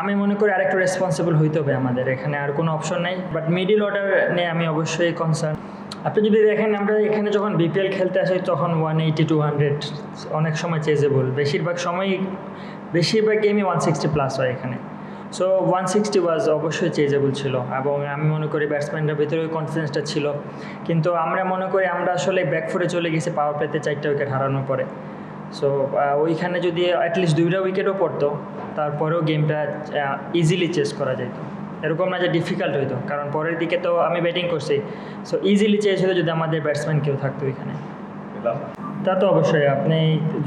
আমি মনে করি আরেকটু রেসপন্সিবল হইতে হবে আমাদের। এখানে আর কোনো অপশন নাই বাট মিডিল অর্ডার নিয়ে আমি অবশ্যই কনসার্ন আপনি যদি দেখেন, আমরা এখানে যখন বিপিএল খেলতে আসি, তখন ওয়ান এইটি টু হান্ড্রেড অনেক সময় চেজেবল। বেশিরভাগ সময়ই বেশিরভাগ গেমই ওয়ান সিক্সটি প্লাস হয় এখানে। সো ওয়ান সিক্সটি ওয়াজ অবশ্যই চেজেবল ছিল, এবং আমি মনে করি ব্যাটসম্যানদের ভিতরে কনফিডেন্সটা ছিল। কিন্তু আমরা মনে করি, আমরা আসলে ব্যাকফুটে চলে গেছি পাওয়ার প্লেতে চারটা উইকেট হারানোর পরে। সো ওইখানে যদি অ্যাটলিস্ট দুইটা উইকেটও পড়তো তারপরেও গেমটা ইজিলি চেস করা যেত এরকম না যে ডিফিকাল্ট হইতো কারণ পরের দিকে তো আমি ব্যাটিং করছি। সো ইজিলি চেস হতো যদি আমাদের ব্যাটসম্যান কেউ থাকতো ওইখানে। তা তো অবশ্যই আপনি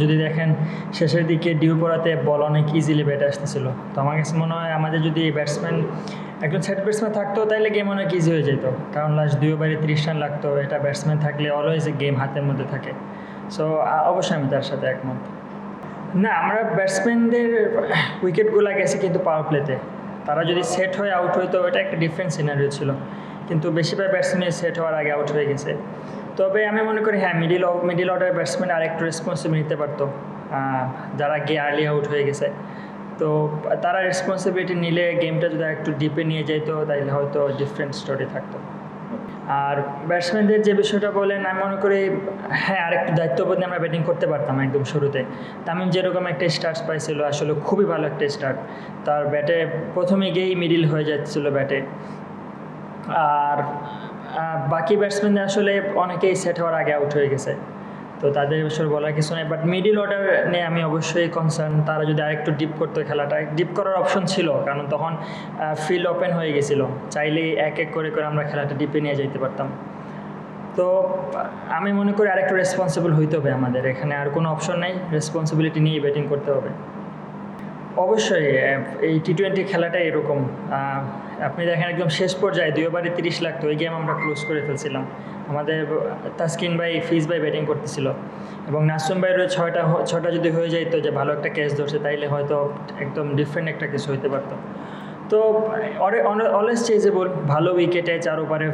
যদি দেখেন শেষের দিকে ডিউ পড়াতে বল অনেক ইজিলি ব্যাট আসতেছিল। তো আমার কাছে মনে হয় আমাদের যদি ব্যাটসম্যান একজন সেট ব্যাটসম্যান থাকতো তাহলে গেম অনেক ইজি হয়ে যেত। কারণ লাস্ট দুই ওভারে তিরিশ রান লাগতো এটা ব্যাটসম্যান থাকলে অলওয়েজ গেম হাতের মধ্যে থাকে। সো অবশ্যই আমি তার সাথে একমত। না, আমরা ব্যাটসম্যানদের উইকেটগুলো গেছে কিন্তু পাওয়ার প্লেতে তারা যদি সেট হয়ে আউট হইতো এটা একটা ডিফারেন্ট সিনারিও ছিল। কিন্তু বেশিরভাগ ব্যাটসম্যান সেট হওয়ার আগে আউট হয়ে গেছে। তবে আমি মনে করি হ্যাঁ মিডিল মিডিল অর্ডার ব্যাটসম্যান আর একটু রেসপন্সিবিলিটি নিতে পারতো। যারা গিয়ে আর্লি আউট হয়ে গেছে। তো তারা রেসপন্সিবিলিটি নিলে গেমটা যদি একটু ডিপে নিয়ে যেত তাহলে হয়তো ডিফারেন্ট স্টোরি থাকতো। আর ব্যাটসম্যানদের যে বিষয়টা বলেন, আমি মনে করি হ্যাঁ আরেকটু দায়িত্ববোধ আমরা ব্যাটিং করতে পারতাম একদম শুরুতে। তামিম যেরকম একটা স্টার্ট পাইছিল, আসলে খুবই ভালো একটা স্টার্ট তার ব্যাটে প্রথমে গিয়েই মিডিল হয়ে যাচ্ছিল ব্যাটে আর বাকি ব্যাটসম্যানদের আসলে অনেকেই সেট হওয়ার আগে আউট হয়ে গেছে। তো তাদের বিষয়ে বলার কিছু নেই বাট মিডিল অর্ডার নিয়ে আমি অবশ্যই কনসার্ন তারা যদি আরেকটু ডিপ করতো খেলাটা ডিপ করার অপশন ছিল, কারণ তখন ফিল্ড ওপেন হয়ে গেছিল। চাইলেই এক এক করে করে আমরা খেলাটা ডিপে নিয়ে যেতে পারতাম। তো, আমি মনে করি আরেকটু রেসপন্সিবল হইতে হবে আমাদের। এখানে আর কোনো অপশন নেই রেসপন্সিবিলিটি নিয়ে ব্যাটিং করতে হবে। অবশ্যই এই টি টোয়েন্টি খেলাটা এরকম। আপনি দেখেন একদম শেষ পর্যায়ে দুই ওভারে তিরিশ লাখ, তো ওই গেম আমরা ক্লোজ করে ফেলছিলাম। আমাদের, তাসকিন ভাই, ফিজ ভাই ব্যাটিং করতেছিল। এবং নাসুম ভাইয়েরও ছয়টা ছটা যদি হয়ে যায় তো যে ভালো একটা ক্যাচ ধরছে, তাইলে হয়তো একদম ডিফারেন্ট একটা কিছু হইতে পারতো। তো অলওয়েজ চেজেবল ভালো উইকেটে চার ওভারে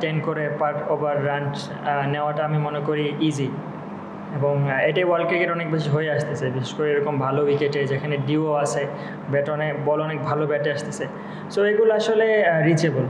টেন করে পার ওভার রান নেওয়াটা আমি মনে করি ইজি এবং এটি এটাই ওয়ার্ল্ড ক্রিকেট অনেক বেশি হয়ে আসতেছে। বিশেষ করে এরকম ভালো উইকেটে যেখানে ডিও আছে ব্যাট অনেক বল অনেক ভালো ব্যাটে আসতেছে। সো এগুলো আসলে রিচেবল